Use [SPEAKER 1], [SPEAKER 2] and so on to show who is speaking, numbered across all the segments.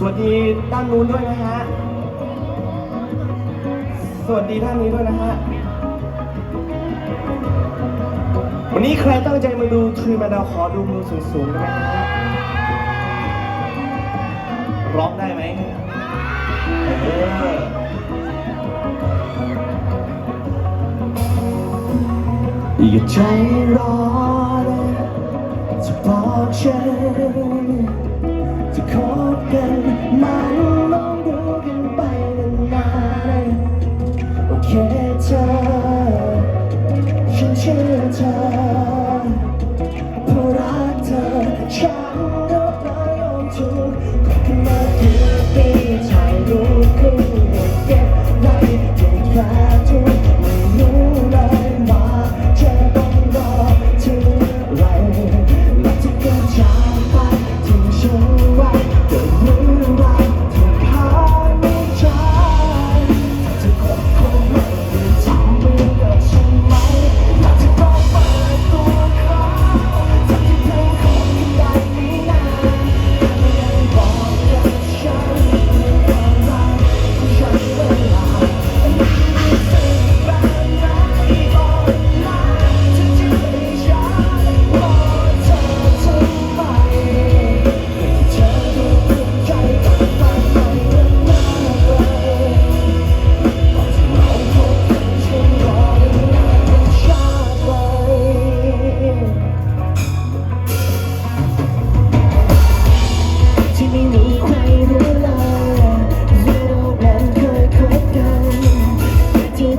[SPEAKER 1] สวัสดีด้านนู้นด้วยนะฮะ สวัสดีด้านนี้ด้วยนะฮะ วันนี้ใครตั้งใจมาดูทรีมาดาวขอดูมือสูงๆได้ไหมฮะร้องได้ไหมเอออย่าใจร้อน ชื่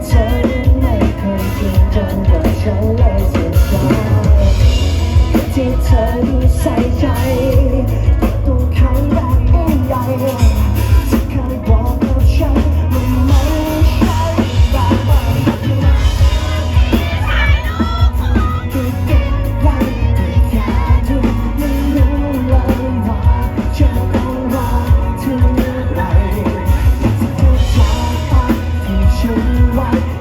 [SPEAKER 1] เธอไม่เคยจริงจังกับฉันเลยสุดท้ที่เธอดูใส่ใจตัวเขาแบบไม่ใหญ่ที่เคยบอกกับฉันมันไม่ใช่แบบนั้นคือเก็บไว้แต่แค่ดูไม่รู้เลยว่าฉันต้องรองเธอไหร่ที่เธอจากไปที่ฉัน life.